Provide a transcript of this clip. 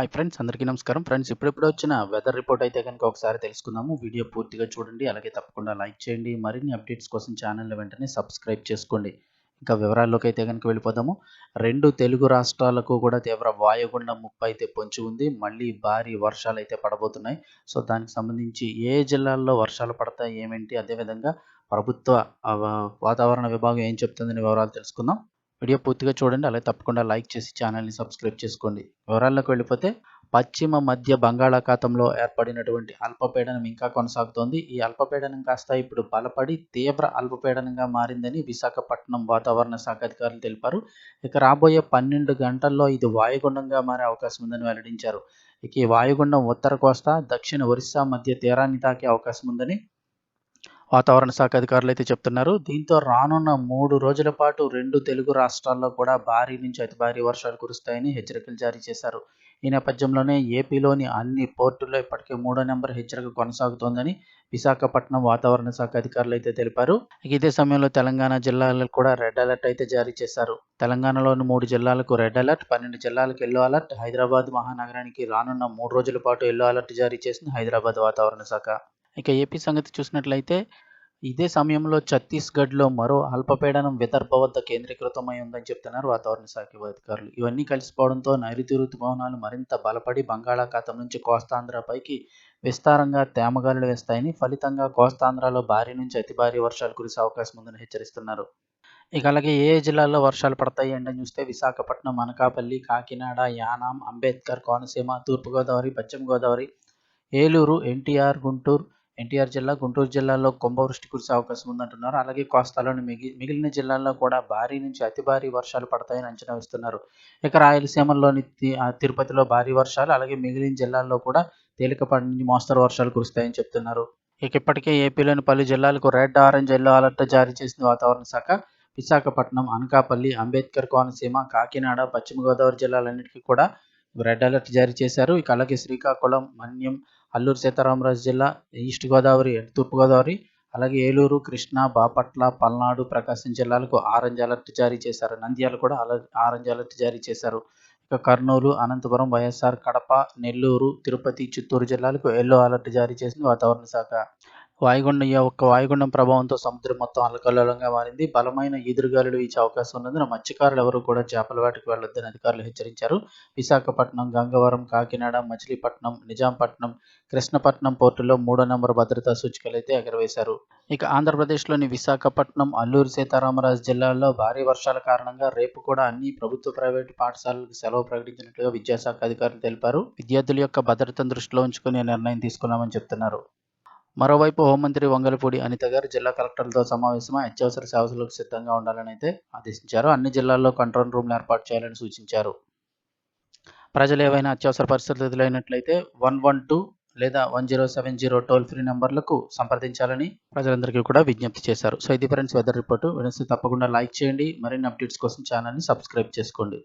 Hi friends అందరికీ నమస్కారం. Friends ఇప్పుడిప్పుడు వచ్చిన వెదర్ రిపోర్ట్ అయితే కనుక ఒకసారి తెలుసుకుందాము. వీడియో పూర్తిగా చూడండి అలాగే తప్పకుండా లైక్ చేయండి. మరిన్ని అప్డేట్స్ కోసం ఛానల్ వెంటనే సబ్స్క్రైబ్ చేసుకోండి. ఇంకా వివరాల్లోకి అయితే కనుక వెళ్ళిపోదాము. రెండు తెలుగు రాష్ట్రాలకు కూడా తీవ్ర వాయుగుండం ముప్పు అయితే పొంచి ఉంది. మళ్ళీ భారీ వర్షాలు అయితే పడబోతున్నాయి. సో దానికి సంబంధించి ఏ జిల్లాల్లో వర్షాలు పడతాయి ఏమేంటి అదేవిధంగా ప్రభుత్వ వాతావరణ విభాగం ఏం చెప్తుందని వివరాలు తెలుసుకుందాం. వీడియో పూర్తిగా చూడండి అలాగే తప్పకుండా లైక్ చేసి ఛానల్ని సబ్స్క్రైబ్ చేసుకోండి. వివరాల్లోకి వెళ్ళిపోతే పశ్చిమ మధ్య బంగాళాఖాతంలో ఏర్పడినటువంటి అల్పపీడనం ఇంకా కొనసాగుతోంది. ఈ అల్పపీడనం కాస్త ఇప్పుడు బలపడి తీవ్ర అల్పపీడనంగా మారిందని విశాఖపట్నం వాతావరణ శాఖ అధికారులు తెలిపారు. ఇక రాబోయే పన్నెండు గంటల్లో ఇది వాయుగుండంగా మారే అవకాశం ఉందని వెల్లడించారు. ఇక ఈ వాయుగుండం ఉత్తర కోస్తా దక్షిణ ఒరిస్సా మధ్య తీరాన్ని తాకే అవకాశం ఉందని వాతావరణ శాఖ అధికారులు అయితే చెప్తున్నారు. దీంతో రానున్న మూడు రోజుల పాటు రెండు తెలుగు రాష్ట్రాల్లో కూడా భారీ నుంచి అతి భారీ వర్షాలు కురుస్తాయని హెచ్చరికలు జారీ చేశారు. ఈ నేపథ్యంలోనే ఏపీలోని అన్ని పోర్టుల్లో ఇప్పటికే మూడో నెంబర్ హెచ్చరిక కొనసాగుతోందని విశాఖపట్నం వాతావరణ శాఖ అధికారులు అయితే తెలిపారు. ఇదే సమయంలో తెలంగాణ జిల్లాలకు కూడా రెడ్ అలర్ట్ అయితే జారీ చేశారు. తెలంగాణలోని మూడు జిల్లాలకు రెడ్ అలర్ట్ పన్నెండు జిల్లాలకు ఎల్లో అలర్ట్ హైదరాబాద్ మహానగరానికి రానున్న మూడు రోజుల పాటు ఎల్లో అలర్ట్ జారీ చేసింది హైదరాబాద్ వాతావరణ శాఖ. ఇక ఏపీ సంగతి చూసినట్లయితే ఇదే సమయంలో ఛత్తీస్గఢ్లో మరో అల్పపీడనం విదర్భ వద్ద కేంద్రీకృతమై ఉందని చెప్తున్నారు వాతావరణ శాఖ అధికారులు. ఇవన్నీ కలిసిపోవడంతో నైరుతి ఋతుపవనాలు మరింత బలపడి బంగాళాఖాతం నుంచి కోస్తాంధ్రపైకి విస్తారంగా తేమగాలులు వేస్తాయని ఫలితంగా కోస్తాంధ్రలో భారీ నుంచి అతి భారీ వర్షాలు కురిసే అవకాశం ఉందని హెచ్చరిస్తున్నారు. ఇక అలాగే ఏ ఏ జిల్లాల్లో వర్షాలు పడతాయి అంటే చూస్తే విశాఖపట్నం అనకాపల్లి కాకినాడ యానాం అంబేద్కర్ కోనసీమ తూర్పుగోదావరి పశ్చిమ గోదావరి ఏలూరు ఎన్టీఆర్ గుంటూరు ఎన్టీఆర్ జిల్లా గుంటూరు జిల్లాలో కుంభవృష్టి కురిసే అవకాశం ఉందంటున్నారు. అలాగే కోస్తాలోని మిగి మిగిలిన జిల్లాల్లో కూడా భారీ నుంచి అతి భారీ వర్షాలు పడతాయని అంచనా వేస్తున్నారు. ఇక రాయలసీమలోని తిరుపతిలో భారీ వర్షాలు అలాగే మిగిలిన జిల్లాల్లో కూడా తేలికపాటి నుంచి మోస్తరు వర్షాలు కురుస్తాయని చెప్తున్నారు. ఇక ఇప్పటికే ఏపీలోని పలు జిల్లాలకు రెడ్ ఆరెంజ్ ఎల్లో అలర్ట్ జారీ చేసింది వాతావరణ శాఖ. విశాఖపట్నం అనకాపల్లి అంబేద్కర్ కోనసీమ కాకినాడ పశ్చిమ గోదావరి జిల్లాలన్నిటికీ కూడా రెడ్ అలర్ట్ జారీ చేశారు. ఇక అలాగే శ్రీకాకుళం మన్యం అల్లూరు సీతారామరాజు జిల్లా ఈస్ట్ గోదావరి తూర్పు గోదావరి అలాగే ఏలూరు కృష్ణా బాపట్ల పల్నాడు ప్రకాశం జిల్లాలకు ఆరెంజ్ అలర్ట్ జారీ చేశారు. నంద్యాల కూడా అలర్ట్ ఆరెంజ్ అలర్ట్ జారీ చేశారు. ఇక కర్నూలు అనంతపురం వైఎస్ఆర్ కడప నెల్లూరు తిరుపతి చిత్తూరు జిల్లాలకు ఎల్లో అలర్ట్ జారీ చేసింది వాతావరణ శాఖ. వాయుగుండం యొక్క ఒక్క వాయుగుండం ప్రభావంతో సముద్రం మొత్తం అలకల్లోలంగా మారింది. బలమైన ఎదురుగాలులు వీచే అవకాశం ఉన్నందున మత్స్యకారులు ఎవరు కూడా చేపల వేటకు వెళ్ళొద్దని అధికారులు హెచ్చరించారు. విశాఖపట్నం గంగవరం కాకినాడ మచిలీపట్నం నిజాంపట్నం కృష్ణపట్నం పోర్టులో మూడో నంబర్ భద్రతా సూచికలు అయితే ఎగరవేశారు. ఇక ఆంధ్రప్రదేశ్లోని విశాఖపట్నం అల్లూరు సీతారామరాజు జిల్లాల్లో భారీ వర్షాల కారణంగా రేపు కూడా అన్ని ప్రభుత్వ ప్రైవేటు పాఠశాలలకు సెలవు ప్రకటించినట్లుగా విద్యాశాఖ అధికారులు తెలిపారు. విద్యార్థుల యొక్క భద్రతను దృష్టిలో ఉంచుకుని నిర్ణయం తీసుకున్నామని చెప్తున్నారు. మరోవైపు హోంమంత్రి వంగలపూడి అనిత గారు జిల్లా కలెక్టర్లతో సమావేశమై అత్యవసర సేవలకు సిద్ధంగా ఉండాలని అయితే ఆదేశించారు. అన్ని జిల్లాల్లో కంట్రోల్ రూమ్లు ఏర్పాటు చేయాలని సూచించారు. ప్రజలు ఏవైనా అత్యవసర పరిస్థితులు ఎదురైనట్లయితే వన్ వన్ టూ లేదా one zero seven zero toll free నెంబర్లకు సంప్రదించాలని ప్రజలందరికీ కూడా విజ్ఞప్తి చేశారు. సో ఇది ఫ్రెండ్స్ వెదర్ రిపోర్టు. వెనస్ని తప్పకుండా లైక్ చేయండి. మరిన్ని అప్డేట్స్ కోసం ఛానల్ని సబ్స్క్రైబ్ చేసుకోండి.